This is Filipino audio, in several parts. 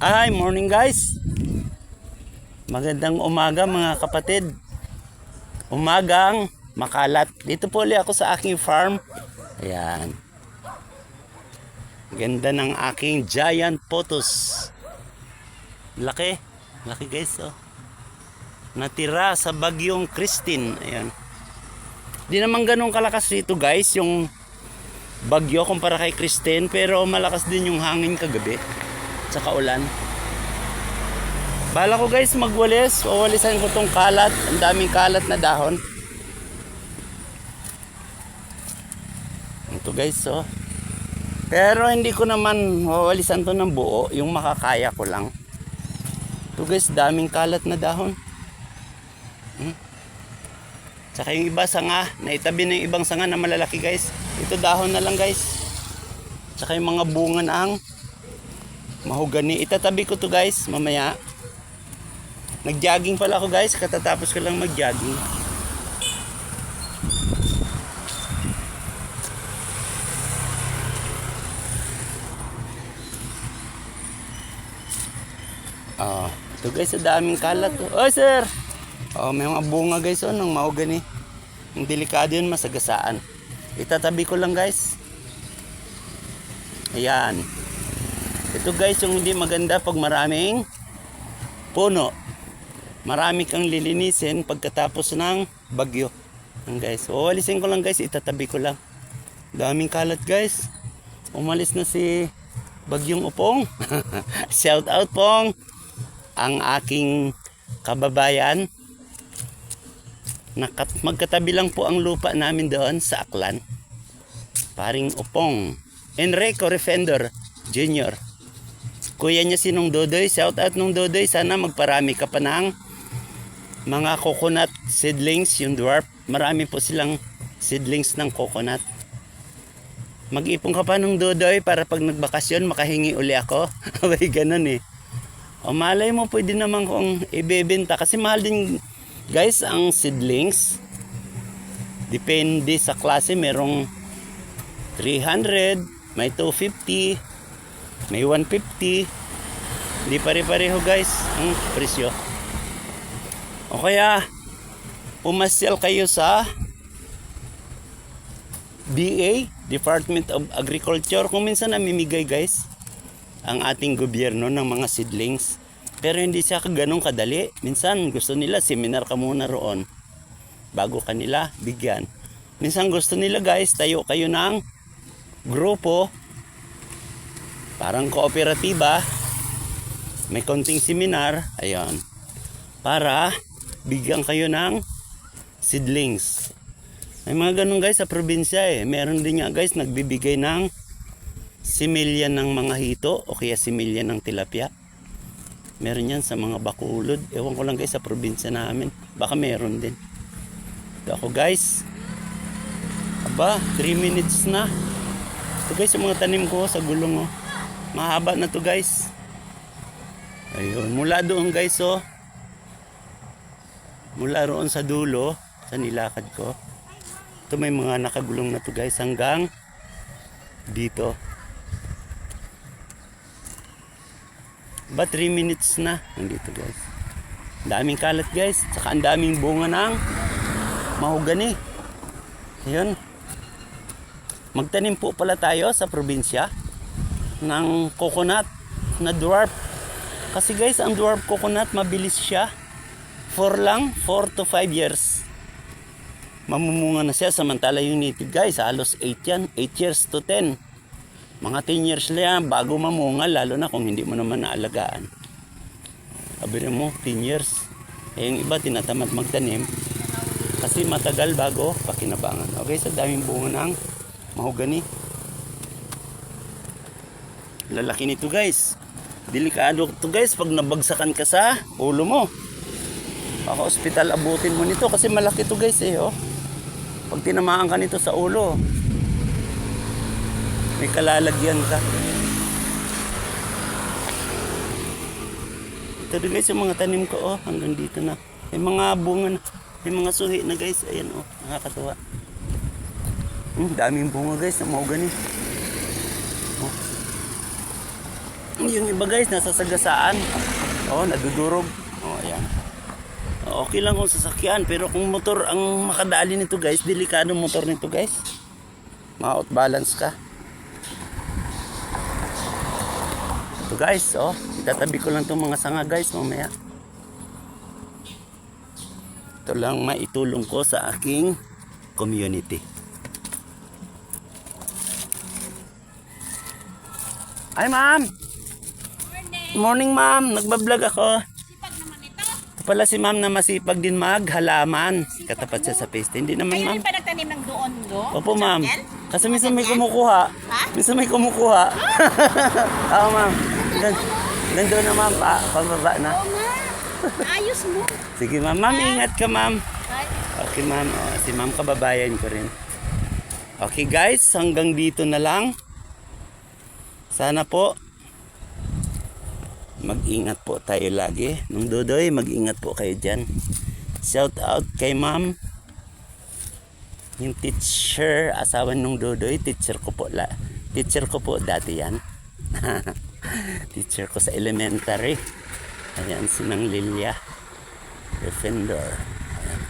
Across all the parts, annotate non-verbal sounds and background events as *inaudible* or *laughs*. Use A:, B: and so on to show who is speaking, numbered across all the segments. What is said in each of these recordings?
A: Ay, morning guys. Magandang umaga mga kapatid. Umagang makalat. Dito po ulit ako sa aking farm. Ayan. Ganda ng aking giant photos. Laki. Laki guys oh. Natira sa bagyong Christine. Ayan. Di naman ganun kalakas dito guys yung bagyo kumpara kay Christine pero malakas din yung hangin kagabi tsaka ulan. Bala ko guys magwalis, wawalisan ko tong kalat, ang daming kalat na dahon. Ito guys oh. Pero hindi ko naman wawalisan to ng buo, yung makakaya ko lang. Ito guys, daming kalat na dahon. Hmm? Tsaka yung iba sanga, naitabi na yung ibang sanga na malalaki guys. Ito dahon na lang guys. Tsaka yung mga bunga na ang mahugani. Itatabi ko to guys mamaya. Nag-jogging pala ako guys, katatapos ko lang mag-jogging. Ah, ito guys, sa daming kalat. Oh, sir! Oh, may mga bunga guys oh, ng mahogany. Ang delikado yun, masagasaan. Itatabi ko lang guys. Ayan. Ito guys, yung hindi maganda pag maraming puno. Marami kang lilinisin pagkatapos ng bagyo. Yan guys. O, alisin ko lang guys, itatabi ko lang. Daming kalat guys. Umalis na si Bagyong Upong. *laughs* Shout out pong ang aking kababayan. Nakat magkatabi lang po ang lupa namin doon sa Aklan. Paring Upong. Enrico Refender Jr. Kuya niya si Nung Dodoy. Shout out Nung Dodoy. Sana magparami ka pa ng mga coconut seedlings, yung dwarf. Marami po silang seedlings ng coconut. Mag-ipon ka pa nung Dodoy para pag nagbakasyon makahingi uli ako. *laughs* Abay, ganun eh. O malay mo, pwede naman kong ibebenta. Kasi mahal din, guys, ang seedlings. Depende sa klase. Merong 300, may 250, may 150. Hindi pare-pareho, guys, ang presyo. O kaya, pumasyal kayo sa DA, Department of Agriculture. Kung minsan namimigay, guys, ang ating gobyerno ng mga seedlings. Pero hindi siya ganun kadali. Minsan gusto nila seminar ka muna roon bago kanila bigyan. Minsan gusto nila guys, tayo kayo ng grupo parang kooperatiba may konting seminar ayan para bigyan kayo ng seedlings may mga ganun guys sa probinsya eh meron din nga guys nagbibigay ng similya ng mga hito o kaya similya ng tilapia. Meron yan sa mga bakulod. Ewan ko lang guys sa probinsya namin. Baka meron din. Ito ako guys. Aba, 3 minutes na. Ito guys yung mga tanim ko sa gulong oh. Mahaba na to guys. Ayun, mula doon guys oh. Mula roon sa dulo, sa nilakad ko. Ito may mga nakagulong na to guys hanggang dito. Ba 3 minutes na nandito guys. Daming kalat guys, saka ang daming bunga ng mahogani. Ayun. Magtanim po pala tayo sa probinsya ng coconut na dwarf. Kasi guys, ang dwarf coconut mabilis siya. 4 lang, 4 to 5 years. Mamumunga na siya samantala yung native guys, halos 8 yan, 8 years to 10. Mga 10 years na yan bago mamunga, lalo na kung hindi mo naman naalagaan. Sabi mo, 10 years. Eh, yung iba tinatamad magtanim kasi matagal bago pakinabangan. Okay, sa daming bunga ng mahogani. Lalaki nito guys. Delikado to guys pag nabagsakan ka sa ulo mo. Baka ospital abutin mo nito kasi malaki to guys eh oh. Pag tinamaan ka nito sa ulo, may kalalagyan ka. Ito din guys yung mga tanim ko oh, hanggang dito na. May mga bunga na. May mga suhi na guys. Ayan oh, nakakatuwa. Hmm, daming bunga guys na mahogani. Oh. Yung iba guys, nasa sagasaan. Oh, nadudurog. Oh, ayan. Okay lang kung sasakyan, pero kung motor ang makadali nito guys, delikado motor nito guys. Ma-out balance ka. Ito guys, oh, itatabi ko lang itong mga sanga guys mamaya. Ito lang maitulong ko sa aking community. Ay ma'am! Morning ma'am, nagbablog ako.
B: Ito.
A: Pala si ma'am na masipag din maghalaman. Katapat siya sa peste. Hindi naman
B: Kayo
A: ma'am.
B: rin pa nagtanim ng doon, do?
A: Opo ma'am. Kasi minsan may kumukuha.
B: Ha?
A: Minsan may kumukuha. *laughs* Oo ma'am. Nandun na ma'am. Pa, pababa na.
B: Oo. Ayos mo.
A: Sige ma'am. Ma'am, ingat ka ma'am.
B: Ay,
A: Okay ma'am. O, si ma'am kababayan ko rin. Okay guys, hanggang dito na lang. Sana po mag-ingat po tayo lagi. Nung Dodoy, mag-ingat po kayo dyan. Shout out kay ma'am. Yung teacher, asawa nung Dodoy, teacher ko po. La, teacher ko po dati yan. *laughs* teacher ko sa elementary. Ayan, sinang Lilia. Defender. Ayan.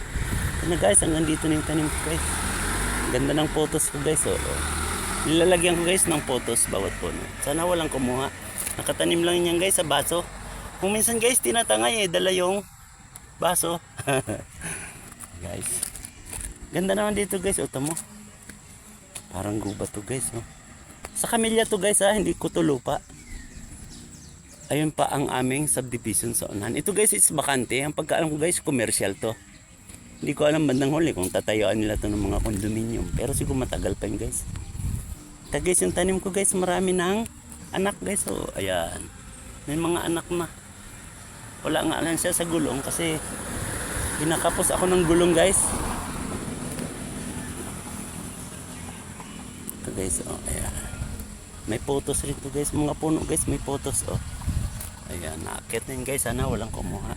A: Na guys, hanggang dito na yung tanim ko guys. Ganda ng photos ko guys. Oh. oh. Nilalagyan ko guys ng photos bawat puno. Sana walang kumuha. Nakatanim lang yan guys sa baso. Kung minsan guys tinatangay eh, dala yung baso. *laughs* guys. Ganda naman dito guys, o mo. Parang guba to guys, no. Sa kamilya to guys ha, hindi ko to lupa. Ayun pa ang aming subdivision sa unahan. Ito guys is bakante. Ang pagkaalam ko guys, commercial to. Hindi ko alam bandang huli kung tatayuan nila to ng mga condominium. Pero siguro matagal pa yun guys. Ito guys, yung tanim ko guys, marami ng anak guys. So, ayan. May mga anak na. Wala nga lang siya sa gulong kasi pinakapos ako ng gulong guys. Ito guys, oh, ayan. May photos rin to guys. Mga puno guys, may photos oh. Ayan, naakit na yun guys. Sana walang kumuha.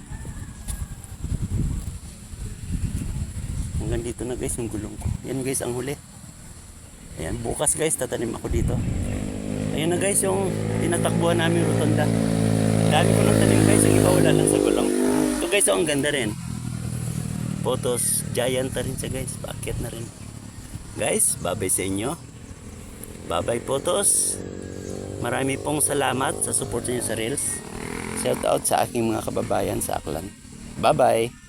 A: Hanggang dito na guys yung gulong ko. Yan guys ang huli. Ayan, bukas guys tatanim ako dito. Ayan na guys yung tinatakbuhan namin yung rotonda. Dami ko ng tanim guys. Ang iba wala lang sa gulong. Ito guys, oh, ang ganda rin. Photos, giant na rin siya guys. Paakyat na rin. Guys, babay sa inyo. Babay photos. Marami pong salamat sa support niyo sa Reels. Shout out sa aking mga kababayan sa Aklan. Bye-bye!